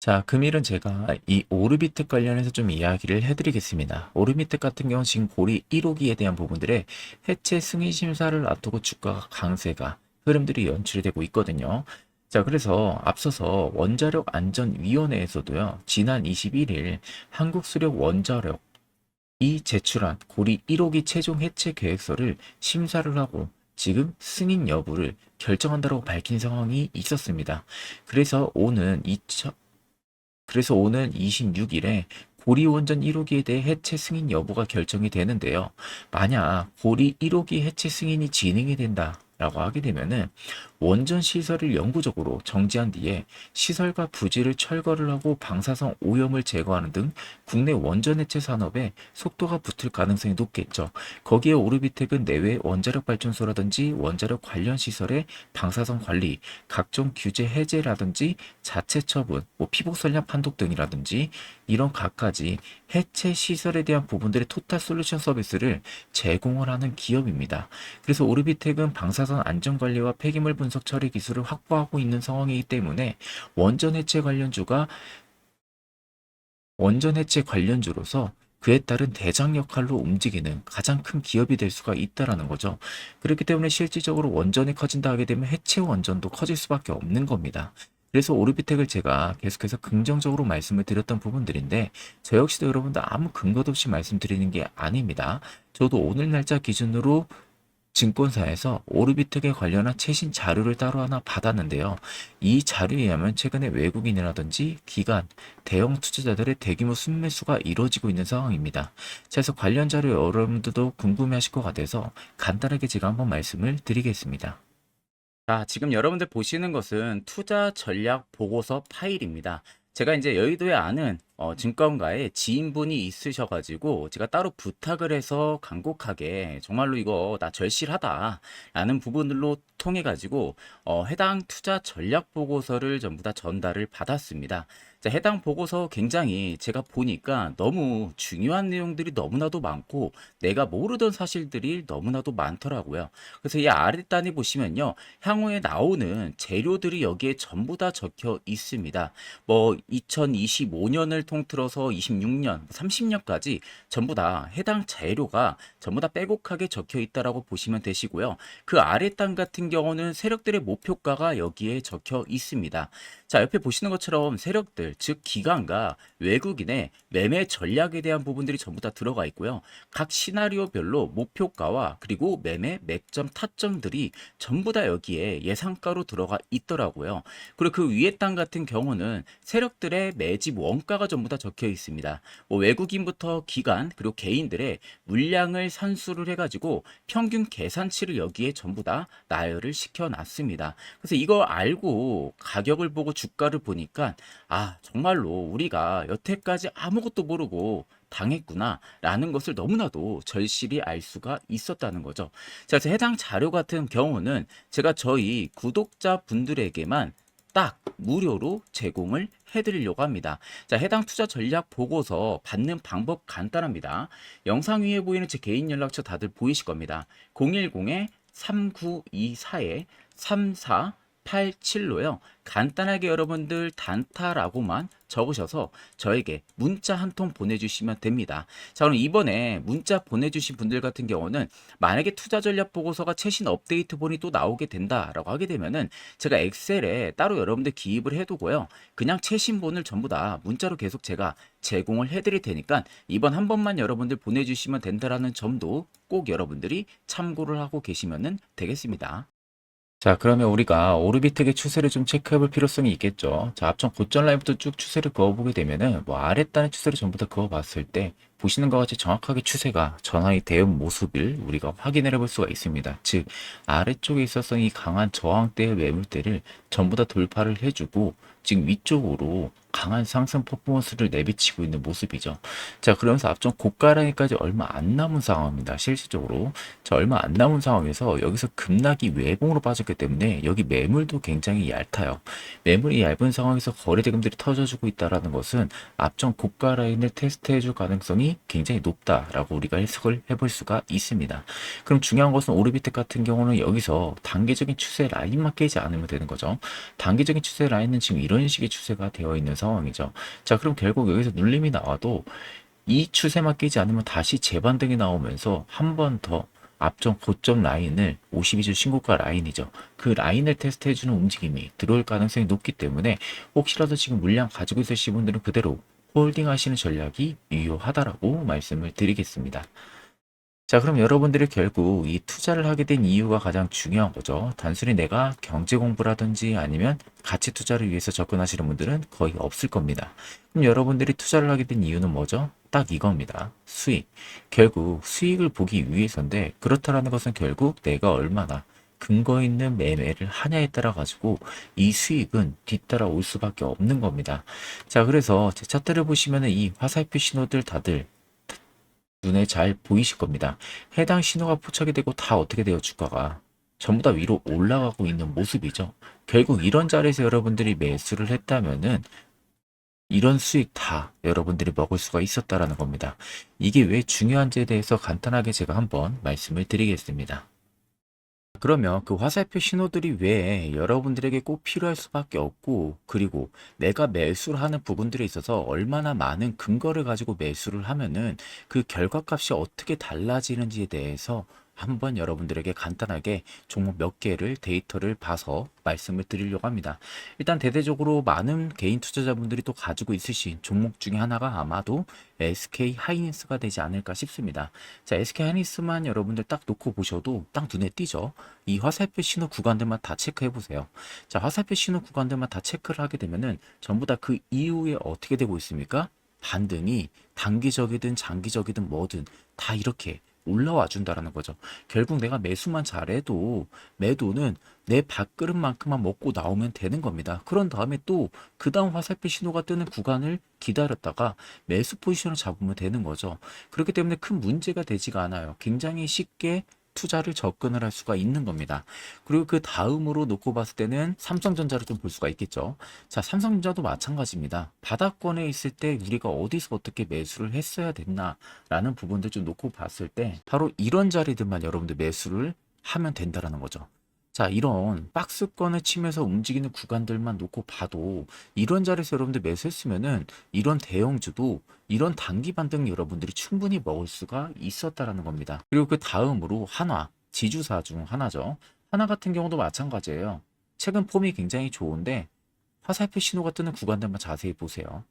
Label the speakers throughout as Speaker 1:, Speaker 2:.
Speaker 1: 자, 금일은 제가 이 오르비트 관련해서 좀 이야기를 해드리겠습니다. 오르비트 같은 경우는 지금 고리 1호기에 대한 부분들의 해체 승인 심사를 앞두고 주가가 강세가 흐름들이 연출이 되고 있거든요. 자, 그래서 앞서서 원자력 안전위원회에서도요, 지난 21일 한국수력 원자력 이 제출한 고리 1호기 최종 해체 계획서를 심사를 하고 지금 승인 여부를 결정한다고 밝힌 상황이 있었습니다. 그래서 오는 2000, 그래서 오는 26일에 고리 원전 1호기에 대해 해체 승인 여부가 결정이 되는데요. 만약 고리 1호기 해체 승인이 진행이 된다 라고 하게 되면은 원전 시설을 영구적으로 정지한 뒤에 시설과 부지를 철거를 하고 방사성 오염을 제거하는 등 국내 원전 해체 산업에 속도가 붙을 가능성이 높겠죠. 거기에 오르비텍은 내외 원자력 발전소라든지 원자력 관련 시설의 방사성 관리, 각종 규제 해제라든지 자체 처분, 뭐 피복 선량 판독 등이라든지 이런 갖가지 해체 시설에 대한 부분들의 토탈 솔루션 서비스를 제공을 하는 기업입니다. 그래서 오르비텍은 방사선 안전 관리와 폐기물 분석 처리 기술을 확보하고 있는 상황이기 때문에 원전 해체 관련주가 원전 해체 관련주로서 그에 따른 대장 역할로 움직이는 가장 큰 기업이 될 수가 있다라는 거죠. 그렇기 때문에 실질적으로 원전이 커진다 하게 되면 해체 원전도 커질 수밖에 없는 겁니다. 그래서 오르비텍을 제가 계속해서 긍정적으로 말씀을 드렸던 부분들인데 저 역시도 여러분들 아무 근거도 없이 말씀드리는 게 아닙니다. 저도 오늘 날짜 기준으로 증권사에서 오르비텍에 관련한 최신 자료를 따로 하나 받았는데요. 이 자료에 의하면 최근에 외국인이라든지 기관, 대형 투자자들의 대규모 순매수가 이루어지고 있는 상황입니다. 자, 그래서 관련 자료 여러분들도 궁금해 하실 것 같아서 간단하게 제가 한번 말씀을 드리겠습니다. 자, 지금 여러분들 보시는 것은 투자 전략 보고서 파일입니다. 제가 이제 여의도에 아는 어, 증권가에 지인분이 있으셔가지고 제가 따로 부탁을 해서 간곡하게 정말로 이거 나 절실하다라는 부분들로 통해 가지고 어, 해당 투자 전략 보고서를 전부 다 전달을 받았습니다. 자, 해당 보고서 굉장히 제가 보니까 너무 중요한 내용들이 너무나도 많고 내가 모르던 사실들이 너무나도 많더라고요. 그래서 이 아랫단에 보시면요. 향후에 나오는 재료들이 여기에 전부 다 적혀 있습니다. 뭐 2025년을 통틀어서 26년, 30년까지 전부 다 해당 재료가 전부 다 빼곡하게 적혀 있다라고 보시면 되시고요. 그 아랫단 같은 경우는 세력들의 목표가가 여기에 적혀 있습니다. 자, 옆에 보시는 것처럼 세력들, 즉 기관과 외국인의 매매 전략에 대한 부분들이 전부 다 들어가 있고요. 각 시나리오별로 목표가와 그리고 매매 맥점 타점들이 전부 다 여기에 예상가로 들어가 있더라고요. 그리고 그 위에 땅 같은 경우는 세력들의 매집 원가가 전부 다 적혀 있습니다. 뭐 외국인부터 기관 그리고 개인들의 물량을 산수를 해가지고 평균 계산치를 여기에 전부 다 나열을 시켜놨습니다. 그래서 이거 알고 가격을 보고 주가를 보니까 아 정말로 우리가 여태까지 아무것도 모르고 당했구나 라는 것을 너무나도 절실히 알 수가 있었다는 거죠. 자, 해당 자료 같은 경우는 제가 저희 구독자 분들에게만 딱 무료로 제공을 해드리려고 합니다. 자, 해당 투자 전략 보고서 받는 방법 간단합니다. 영상 위에 보이는 제 개인 연락처 다들 보이실 겁니다. 010-3924-34 87로요. 간단하게 여러분들 단타라고만 적으셔서 저에게 문자 한 통 보내주시면 됩니다. 자, 그럼 이번에 문자 보내주신 분들 같은 경우는 만약에 투자 전략 보고서가 최신 업데이트 본이 또 나오게 된다라고 하게 되면은 제가 엑셀에 따로 여러분들 기입을 해두고요. 그냥 최신 본을 전부 다 문자로 계속 제가 제공을 해드릴 테니까 이번 한 번만 여러분들 보내주시면 된다라는 점도 꼭 여러분들이 참고를 하고 계시면 되겠습니다. 자, 그러면 우리가 오르비텍의 추세를 좀 체크해 볼 필요성이 있겠죠. 자, 앞전 고점 라인부터 쭉 추세를 그어보게 되면은 뭐 아랫단의 추세를 전부 다 그어봤을 때 보시는 것 같이 정확하게 추세가 전환이 되는 모습을 우리가 확인을 해볼 수가 있습니다. 즉, 아래쪽에 있어서 이 강한 저항대의 매물대를 전부 다 돌파를 해주고 지금 위쪽으로 강한 상승 퍼포먼스를 내비치고 있는 모습이죠. 자, 그러면서 앞전 고가라니까지 얼마 안 남은 상황입니다. 실질적으로. 자, 얼마 안 남은 상황에서 여기서 급락이 외봉으로 빠졌기 때문에 여기 매물도 굉장히 얇아요. 매물이 얇은 상황에서 거래 대금들이 터져주고 있다라는 것은 앞전 고가 라인을 테스트해 줄 가능성이 굉장히 높다라고 우리가 해석을 해볼 수가 있습니다. 그럼 중요한 것은 오르비텍 같은 경우는 여기서 단계적인 추세 라인만 깨지 않으면 되는 거죠. 단계적인 추세 라인은 지금 이런 식의 추세가 되어 있는 상황이죠. 자, 그럼 결국 여기서 눌림이 나와도 이 추세만 깨지 않으면 다시 재반등이 나오면서 한 번 더 앞전 고점 라인을 52주 신고가 라인이죠. 그 라인을 테스트해주는 움직임이 들어올 가능성이 높기 때문에 혹시라도 지금 물량 가지고 있으신 분들은 그대로 홀딩 하시는 전략이 유효하다라고 말씀을 드리겠습니다. 자, 그럼 여러분들이 결국 이 투자를 하게 된 이유가 가장 중요한 거죠. 단순히 내가 경제 공부라든지 아니면 가치 투자를 위해서 접근하시는 분들은 거의 없을 겁니다. 그럼 여러분들이 투자를 하게 된 이유는 뭐죠? 딱 이겁니다. 수익. 결국 수익을 보기 위해서인데 그렇다라는 것은 결국 내가 얼마나 근거 있는 매매를 하냐에 따라 가지고 이 수익은 뒤따라 올 수밖에 없는 겁니다. 자, 그래서 제 차트를 보시면은 이 화살표 신호들 다들 눈에 잘 보이실 겁니다. 해당 신호가 포착이 되고 다 어떻게 되어 주가가 전부 다 위로 올라가고 있는 모습이죠. 결국 이런 자리에서 여러분들이 매수를 했다면은 이런 수익 다 여러분들이 먹을 수가 있었다라는 겁니다. 이게 왜 중요한지에 대해서 간단하게 제가 한번 말씀을 드리겠습니다. 그러면 그 화살표 신호들이 왜 여러분들에게 꼭 필요할 수밖에 없고, 그리고 내가 매수를 하는 부분들에 있어서 얼마나 많은 근거를 가지고 매수를 하면은 그 결과값이 어떻게 달라지는지에 대해서 한번 여러분들에게 간단하게 종목 몇 개를 데이터를 봐서 말씀을 드리려고 합니다. 일단 대대적으로 많은 개인 투자자분들이 또 가지고 있으신 종목 중에 하나가 아마도 SK 하이닉스가 되지 않을까 싶습니다. 자, SK 하이닉스만 여러분들 딱 놓고 보셔도 딱 눈에 띄죠. 이 화살표 신호 구간들만 다 체크해 보세요. 자, 화살표 신호 구간들만 다 체크를 하게 되면은 전부 다 그 이후에 어떻게 되고 있습니까? 반등이 단기적이든 장기적이든 뭐든 다 이렇게 올라와 준다라는 거죠. 결국 내가 매수만 잘해도 매도는 내 밥그릇만큼만 먹고 나오면 되는 겁니다. 그런 다음에 또 그 다음 화살표 신호가 뜨는 구간을 기다렸다가 매수 포지션을 잡으면 되는 거죠. 그렇기 때문에 큰 문제가 되지가 않아요. 굉장히 쉽게 투자를 접근을 할 수가 있는 겁니다. 그리고 그 다음으로 놓고 봤을 때는 삼성전자를 좀 볼 수가 있겠죠. 자, 삼성전자도 마찬가지입니다. 바닥권에 있을 때 우리가 어디서 어떻게 매수를 했어야 됐나라는 부분들 좀 놓고 봤을 때 바로 이런 자리들만 여러분들 매수를 하면 된다라는 거죠. 자, 이런 박스권을 치면서 움직이는 구간들만 놓고 봐도 이런 자리에서 여러분들 매수했으면은 이런 대형주도 이런 단기 반등 여러분들이 충분히 먹을 수가 있었다라는 겁니다. 그리고 그 다음으로 한화, 지주사 중 하나죠. 하나 같은 경우도 마찬가지예요. 최근 폼이 굉장히 좋은데 화살표 신호가 뜨는 구간들만 자세히 보세요.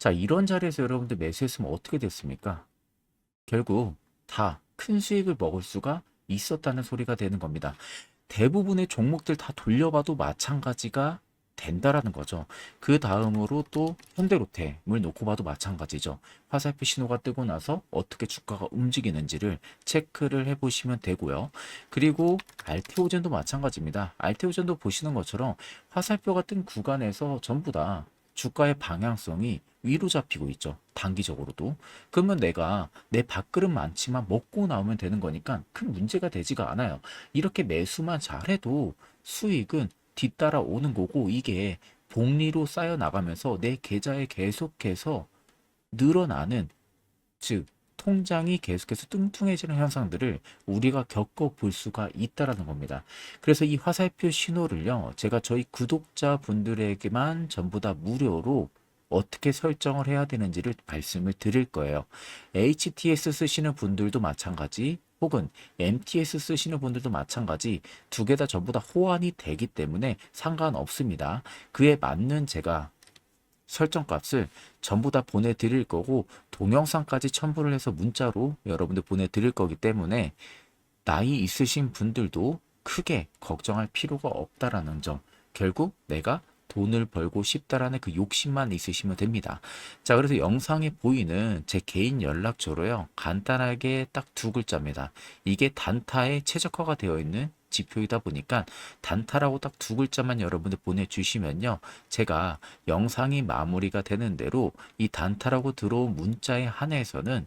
Speaker 1: 자, 이런 자리에서 여러분들 매수했으면 어떻게 됐습니까? 결국 다 큰 수익을 먹을 수가 있었다는 소리가 되는 겁니다. 대부분의 종목들 다 돌려봐도 마찬가지가 된다라는 거죠. 그 다음으로 또 현대로템을 놓고 봐도 마찬가지죠. 화살표 신호가 뜨고 나서 어떻게 주가가 움직이는지를 체크를 해보시면 되고요. 그리고 알테오젠도 마찬가지입니다. 알테오젠도 보시는 것처럼 화살표가 뜬 구간에서 전부 다 주가의 방향성이 위로 잡히고 있죠. 단기적으로도. 그러면 내가 내 밥그릇 많지만 먹고 나오면 되는 거니까 큰 문제가 되지가 않아요. 이렇게 매수만 잘해도 수익은 뒤따라 오는 거고 이게 복리로 쌓여 나가면서 내 계좌에 계속해서 늘어나는 즉 통장이 계속해서 뚱뚱해지는 현상들을 우리가 겪어볼 수가 있다라는 겁니다. 그래서 이 화살표 신호를요, 제가 저희 구독자분들에게만 전부 다 무료로 어떻게 설정을 해야 되는지를 말씀을 드릴 거예요. HTS 쓰시는 분들도 마찬가지, 혹은 MTS 쓰시는 분들도 마찬가지, 두 개 다 전부 다 호환이 되기 때문에 상관없습니다. 그에 맞는 제가 설정 값을 전부 다 보내드릴 거고 동영상까지 첨부를 해서 문자로 여러분들 보내드릴 거기 때문에 나이 있으신 분들도 크게 걱정할 필요가 없다라는 점 결국 내가 돈을 벌고 싶다라는 그 욕심만 있으시면 됩니다. 자, 그래서 영상에 보이는 제 개인 연락처로요. 간단하게 딱 두 글자입니다. 이게 단타에 최적화가 되어 있는 지표이다 보니까 단타라고 딱 두 글자만 여러분들 보내주시면요. 제가 영상이 마무리가 되는 대로 이 단타라고 들어온 문자에 한해서는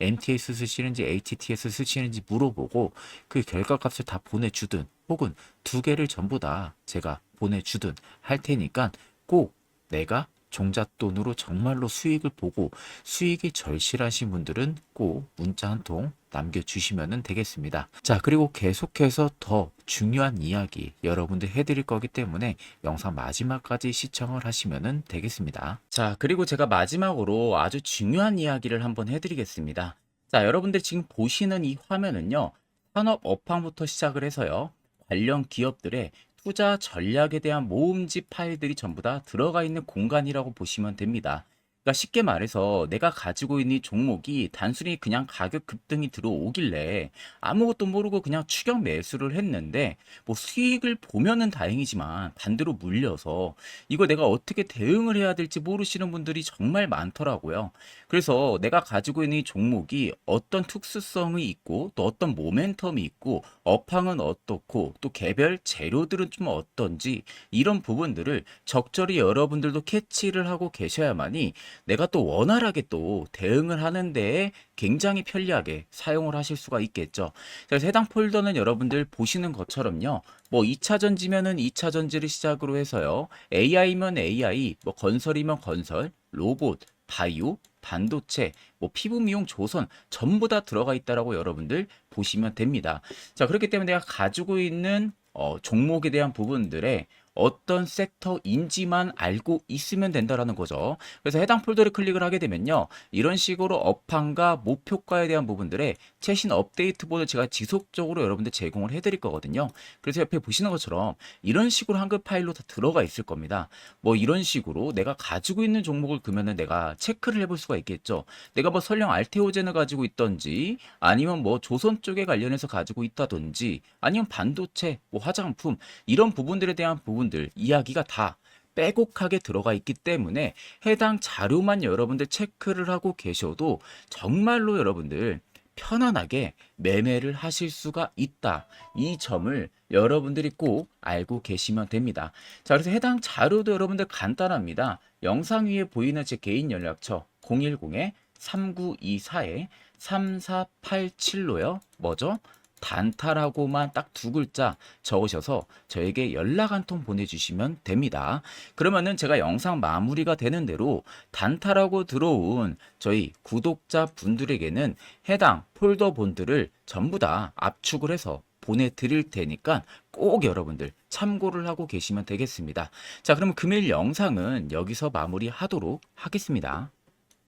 Speaker 1: MTS 쓰시는지 HTS 쓰시는지 물어보고 그 결과값을 다 보내주든 혹은 두 개를 전부 다 제가 보내주든 할 테니까 꼭 내가 종잣돈으로 정말로 수익을 보고 수익이 절실하신 분들은 꼭 문자 한 통 남겨주시면 되겠습니다. 자, 그리고 계속해서 더 중요한 이야기 여러분들 해드릴 거기 때문에 영상 마지막까지 시청을 하시면 되겠습니다. 자, 그리고 제가 마지막으로 아주 중요한 이야기를 한번 해드리겠습니다. 자, 여러분들 지금 보시는 이 화면은요, 산업 업황부터 시작을 해서요, 관련 기업들의 투자 전략에 대한 모음집 파일들이 전부 다 들어가 있는 공간이라고 보시면 됩니다. 그러니까 쉽게 말해서 내가 가지고 있는 이 종목이 단순히 그냥 가격 급등이 들어오길래 아무것도 모르고 그냥 추격 매수를 했는데 뭐 수익을 보면은 다행이지만 반대로 물려서 이거 내가 어떻게 대응을 해야 될지 모르시는 분들이 정말 많더라고요. 그래서 내가 가지고 있는 이 종목이 어떤 특수성이 있고 또 어떤 모멘텀이 있고 업황은 어떻고 또 개별 재료들은 좀 어떤지 이런 부분들을 적절히 여러분들도 캐치를 하고 계셔야만이 내가 또 원활하게 또 대응을 하는 데에 굉장히 편리하게 사용을 하실 수가 있겠죠. 그래서 해당 폴더는 여러분들 보시는 것처럼요. 뭐 2차 전지면은 2차 전지를 시작으로 해서요. AI면 AI, 뭐 건설이면 건설, 로봇, 바이오, 반도체, 뭐 피부 미용 조선 전부 다 들어가 있다라고 여러분들 보시면 됩니다. 자, 그렇기 때문에 내가 가지고 있는 어, 종목에 대한 부분들에 어떤 섹터인지만 알고 있으면 된다라는 거죠. 그래서 해당 폴더를 클릭을 하게 되면요. 이런 식으로 업황과 목표가에 대한 부분들의 최신 업데이트본을 제가 지속적으로 여러분들 제공을 해드릴 거거든요. 그래서 옆에 보시는 것처럼 이런 식으로 한글 파일로 다 들어가 있을 겁니다. 뭐 이런 식으로 내가 가지고 있는 종목을 그러면은 내가 체크를 해볼 수가 있겠죠. 내가 뭐 설령 알테오젠을 가지고 있던지 아니면 뭐 조선 쪽에 관련해서 가지고 있다든지 아니면 반도체, 뭐 화장품 이런 부분들에 대한 부분 들 이야기가 다 빼곡하게 들어가 있기 때문에 해당 자료만 여러분들 체크를 하고 계셔도 정말로 여러분들 편안하게 매매를 하실 수가 있다. 이 점을 여러분들이 꼭 알고 계시면 됩니다. 자, 그래서 해당 자료도 여러분들 간단합니다. 영상 위에 보이는 제 개인 연락처 010-3924-3487로요. 뭐죠? 단타라고만 딱 두 글자 적으셔서 저에게 연락 한 통 보내주시면 됩니다. 그러면은 제가 영상 마무리가 되는 대로 단타라고 들어온 저희 구독자 분들에게는 해당 폴더 본들을 전부 다 압축을 해서 보내드릴 테니까 꼭 여러분들 참고를 하고 계시면 되겠습니다. 자, 그러면 금일 영상은 여기서 마무리하도록 하겠습니다.